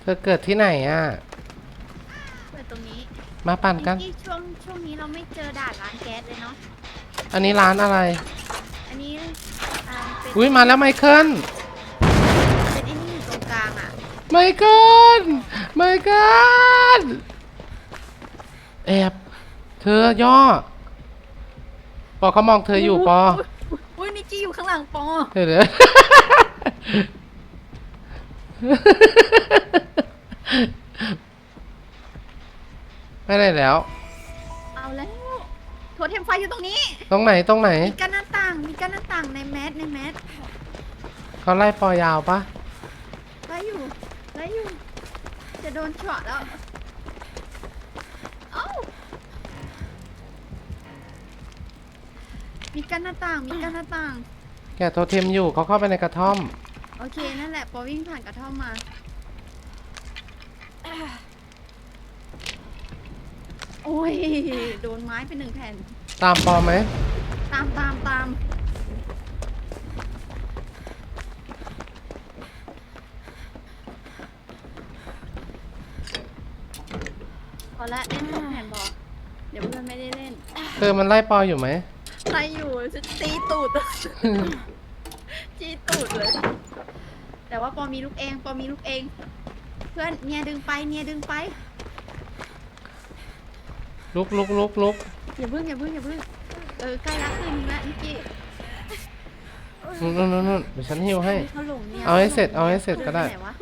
เธอเกิดที่ไหนอะ เปิดตรงนี้มาปั่นกัน ที่ช่วงช่วงนี้เราไม่เจอด่านร้านแก๊สเลยเนาะ อันนี้ร้านอะไร อันนี้อ่าเป็นอุ้ยมาแล้วไมเคิล เป็นไอ้นี่อยู่ตรงกลางอะ ไมเคิล ไมเคิล แอบ เธอย่อ ปอเขามองเธออยู่ปอ อุ้ยนิกกี้อยู่ข้างหลังปอเดี๋ยวเดี๋ยว ไม่ได้แล้ว เอาแล้วโทรเทมไฟอยู่ตรงนี้ตรงไหนตรงไหน มีกั้นหน้าต่างมีกั้นหน้าต่างในแมสในแมสเขาไล่ปอยาวปะไล่อยู่ไล่อยู่ จะโดนช็อตแล้วเอ้ามีกั้นหน้าต่างมีกั้นหน้าต่าง แกโทรเทมอยู่เขาเข้าไปในกระท่อม โอเค นั่นแหละ ปอวิ่งผ่านกระท่อมมา โอ้ย โดนไม้ไปหนึ่งแผ่น ตามปอไหมตามตามตามพอละเล่นสองแผ่นพอเดี๋ยวเพื่อนไม่ได้เล่นเธอมันไล่ปออยู่ไหมใครอยู่จะตีตูด จีตูดเลย แต่ว่าปอมีลูกเอง ปอมีลูกเอง เพื่อนเนี่ยดึงไปเนี่ยดึงไป ลุกลุกลุกลุกอย่าพึ่งอย่าพึ่งอย่าพึ่งเออใกล้ละคืนนึงละนิกกี้นู่นนู่นนู่นนู่นเดี๋ยวฉันหิวให้ เขาหลงเนี่ยเอาให้เสร็จเอาให้เสร็จก็ได้ดินปหนวะ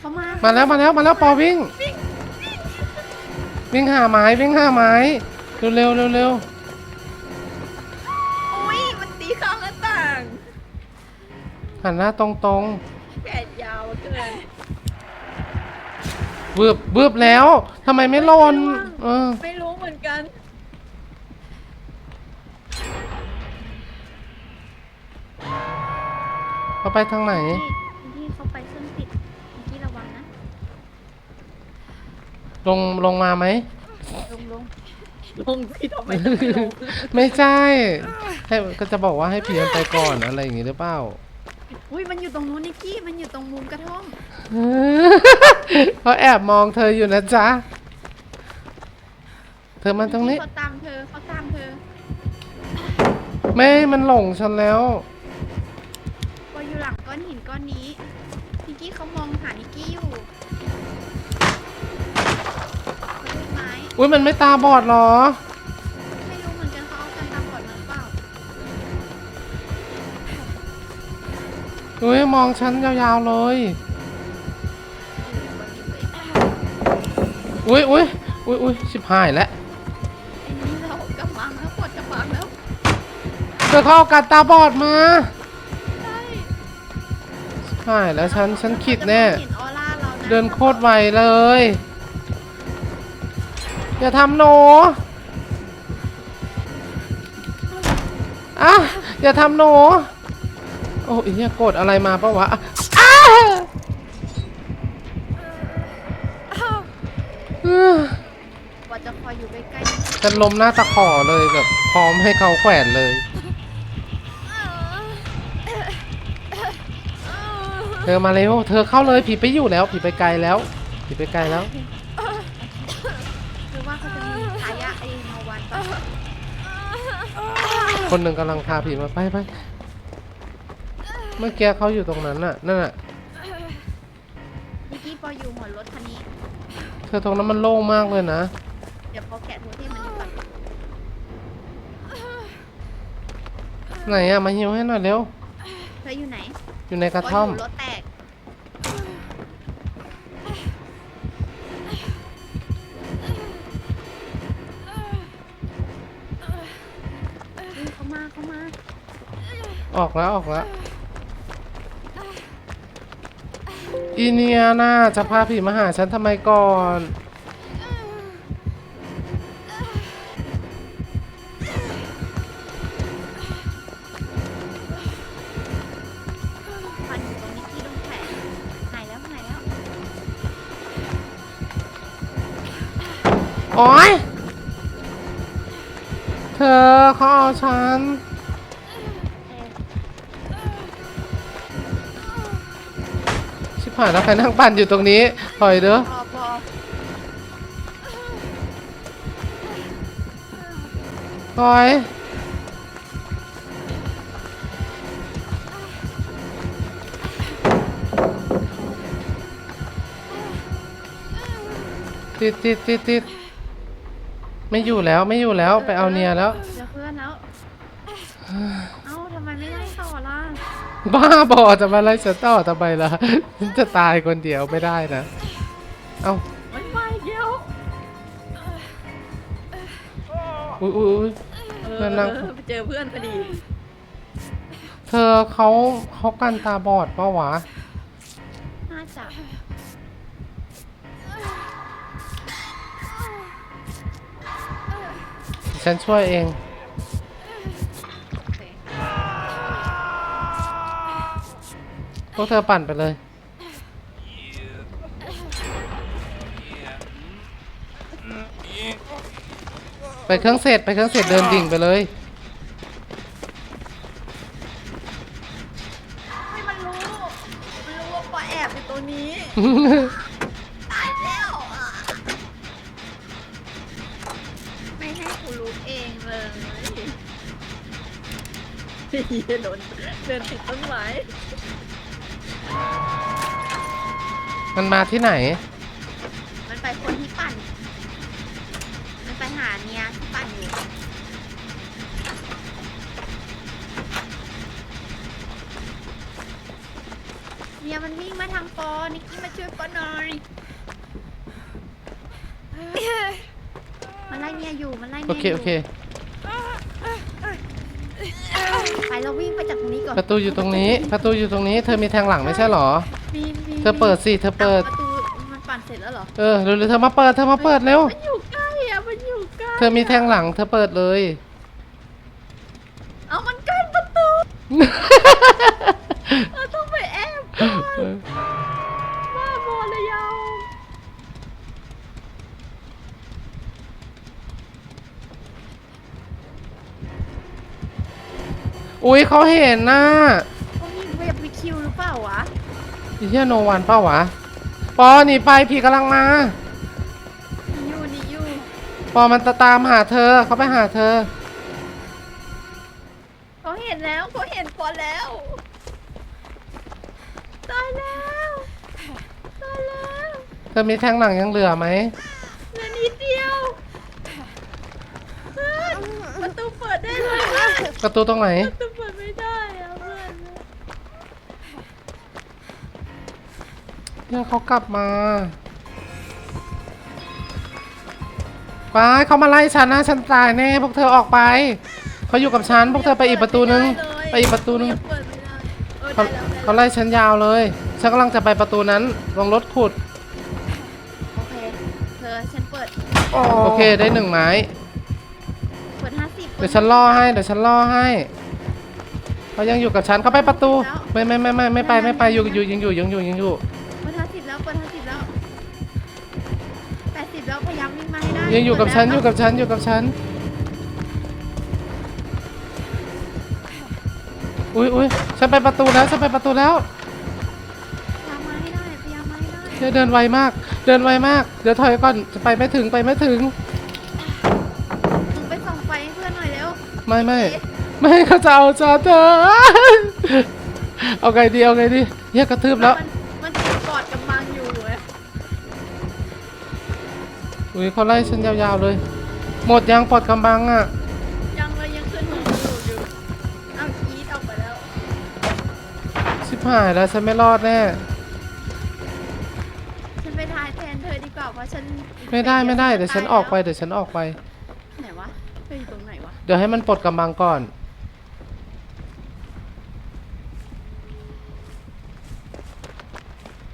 เขามามาแล้วมาแล้วมาแล้วปอวิ่ง วิ่งหาไม้วิ่งหาไม้เร็วเร็วเร็วเร็ว หันหน้าตรงตรงแขนยาวเกินๆวืบวืบแล้วทำไมไม่หล่นเออไม่รู้เหมือนกันเขาไปทางไหน ที่ที่เขาไปเครื่องติดนิกกี้ระวังนะลงลงมาไหม ลงลงลงสิทำไมต้องไม่ลง ไม่ใช่ให้ก็จะบอกว่าให้ผีมันไปก่อนอะไรอย่างงี้หรือเปล่า อุ้ยมันอยู่ตรงนู้นนิกกี้ มันอยู่ตรงมุมกระท่อมเขาแอบมองเธออยู่นะจ๊ะ เธอมาตรงนี้ เขาตามเธอเขาตามเธอ ไม่ มันหลงฉันแล้ว ก็อยู่หลังก้อนหินก้อนนี้ นิกกี้เขามองหานิกกี้อยู่เขาลูกไม้ อุ้ยมันไม่ตาบอดเหรอ อุ้ยมองฉันยาวๆเลยอุ้ยอุ้ยอุ้ยอุ้ยชิบหายแล้วไอ้นี่เรากำลังแล้วปวดกำลังแล้วเธอเขาเอากัดตาบอดมาใช่ชิบหายแล้วฉันฉันคิดแน่เขาจะมองเห็นออร่าเรานะเดินโคตรไวเลย อย่าทำหนูอะอย่าทำหนูโอ้ยเนี่ยโกรธอะไรมาปะวะอะอ้าเอ้อว่าจะคอยอยู่ใกล้ฉันล้มหน้าตะขอเลยแบบ พร้อมให้เขาแขวนเลย เธอมาเร็ว เธอเข้าเลยผีไปอยู่แล้ว ผีไปไกลแล้ว ผีไปไกลแล้ว ๆคือว่าเขาจะมีทายาทไอ้มาวันปะคนหนึ่งกำลังพาผีมาไปไป เมื่อกี้เขาอยู่ตรงนั้นน่ะ นั่นน่ะนิกกี้ปออยู่หัวรถคันนี้ เธอตรงนั้นมันโล่งมากเลยนะ เดี๋ยวพอแกะโทเทมมันอยู่ก่อนไหนอะมาหิวให้หน่อยเร็ว เธออยู่ไหนอยู่ในกระท่อมปยู่รถแตกเฮ้ยเขามาเขามา ออกแล้วออกแล้ว อีเนียน่าจะพาผีมาหาฉันทำไมก่อน ฟันอยู่ตรงนิกกี้ตรงแขนหายแล้วหายแล้วโอ๊ย เธอเขาเอาฉัน หายแล้วใครนั่งปั่นอยู่ตรงนี้ถอยเด้อพอพอถอยติดติดติดติดไม่อยู่แล้วไม่อยู่แล้วไปเอาเนียแล้วเจอเพื่อนแล้ว บ้าบอจะมาไล่ฉันต่อทำไมล่ะฉันจะตายคนเดียวไม่ได้นะ เอ้ามันมาอีกแล้วอุ้ยอุ้ยอุ๊ยเอเพื่อนนั่งอไปเจอเพื่อนพอดี เธอเขาเขากันตาบอดปะวะ น่าจะฉันช่วยเอง วกเธอปั่นไปเลย ไปเครื่องเสร็จไปเครื่องเสร็จเดินดิ่งไปเลยไม่มันรู้ มันรู้ว่าปอแอบอยู่ตัวนี้ ตายแล้วอะไม่ให้กูรู้เองเลยเฮียโดนเดินติดต้นไม้ มันมาที่ไหน มันไปคนที่ปั่น มันไปหาเนียที่ปั่นอยู่เนียมันวิ่งมาทางปอ นิกกี้มาช่วยปอหน่อย มันไล่เนียอยู่ มันไล่เนีโอยเคอยู่โอเค ไปเราวิ่งไปจากตรงนี้ก่อนประตูอยู่ตรงนี้ ประตูอยู่ตรงนี้ เธอมีแทงหลังไม่ใช่เหรอ มีมีเธอเปิดสิ เธอเปิด ประตูมันปั่นเสร็จแล้วเหรอ เออเร็วๆเธอมาเปิด เธอมาเปิดเร็ว มันอยู่ใกล้อะมันอยู่ใกล้เธอมีแทงหลัง เธอเปิดเลย เอามันกั้นประตู อุ้ยเขาเห็นน่ะเขามีเวฟวิคิวหรือเปล่าวะอีเหี้ยโนวันเป้าวะปอหนีไปผีกำลังมานี่อยู่นี่อยู่ปอมันจะตามหาเธอเขาไปหาเธอ เขาเห็นแล้วเขาเห็นปอแล้วตายแล้วตายแล้วเธอมีแทงหลังยังเหลือไหมเหลือนิดเดียวเพื่อนประตูเปิดได้ไหมประตูตรงไหน ประตู เนี่ยเขากลับมาไปเขามาไล่ฉันนะฉันตายแน่พวกเธอออกไปเขาอยู่กับฉันพวกเธอไปอีกประตูนึงไปอีกประตูนึงเปิดไม่ได้เออเขาได้แล้วได้แล้วเขาไล่ฉันยาวเลยฉันกำลังจะไปประตูนั้นลงรถขุดโอเคเธอฉันเปิดโอเคได้หนึ่งไม้เปิดห้าสิบเดี๋ยวฉันล่อให้เดี๋ยวฉันล่อให้เขายังอยู่กับฉันเขาไปประตู ไม่ไม่ไม่ไม่ไม่ไปไม่ไปอยู่อยู่ยังอยู่ยังอยู่ยังอยู่ ยังอยู่กับฉันเปิดอยู่กับฉันอยู่กับฉันอุ้ยอุ้ยฉันไปประตูแล้วฉันไปประตูแล้วพยายามมาให้ได้พยายามมาให้ได้เดี๋ยวเดินไวมาก เดินไวมาก เดี๋ยวถอยก่อนจะไปไม่ถึงไปไม่ถึง มึงไปส่องไฟให้เพื่อนหน่อยเร็วไม่ไม่ไม่ให้เขาจะเอาจอเธอเอาไงดีเอาไงดีเฮียกระทืบแล้ว มัน อุ้ยเขาไล่ฉันยาวๆเลย หมดยังปลดกำบังอะ ยังเลยยังขึ้นหัวอยู่อยู่เอาคีดออกไปแล้ว ชิบหายแล้วฉันไม่รอดแน่ ฉันไปทายแทนเธอดีกว่าเพราะฉันไม่ได้ไม่ได้เดี๋ยวฉันออกไปเดี๋ยวฉันออกไป ไหนวะเธออยู่ตรงไหนวะ เดี๋ยวให้มันปลดกำบังก่อน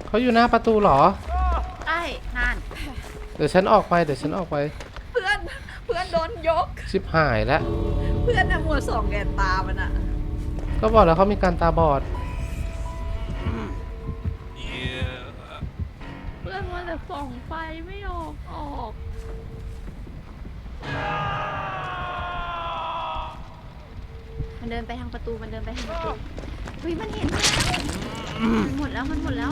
เขาอยู่หน้าประตูเหรอใต้นั่น เดี๋ยวฉันออกไปเดี๋ยวฉันออกไปเพื่อนเพื่อนโดนยก ชิบหายแล้วเพื่อนน่ะมัวส่องแกนตามันอะก็บอกแล้วเขามีการตาบอด เพื่อนมัวแต่ส่องไฟไม่ออกออกมันเดินไปทางประตูมันเดินไปทางประตูเฮ้ยมันเห็นมันหมดแล้วมันหมดแล้ว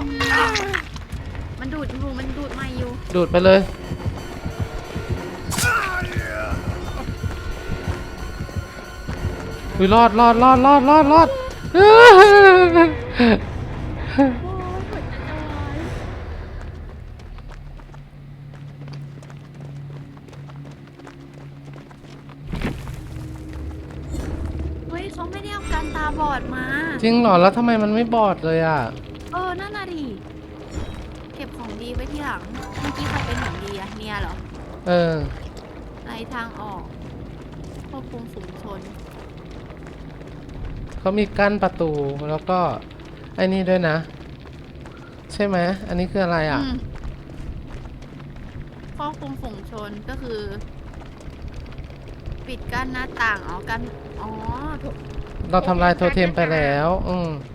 มันดูดอยู่มันดูดไม่อยู่ดูดไปเลย อุ้ยรอดรอดรอดรอดรอดรอดโอ้ยหัวใจจะวายเฮ้ยเขาไม่ได้เอาการตาบอดมา จริงเหรอ แล้วทำไมมันไม่บอดเลยอะ เออ นั่นน่ะดิ เก็บของดีไว้ที่หลัง เมื่อกี้ใครเป็นของดีอะเนี่ยเหรอเออในทางออกควบคุมฝูงชนเขามีกั้นประตูแล้วก็ไอ้นี่ด้วยนะ ใช่ไหมอันนี้คืออะไรอะ อืมควบคุมฝูงชนก็คือ ปิดกั้นหน้าต่างอ๋อกันอ๋อถูกเราทำลายโทเทมไปแล้ว อืมอ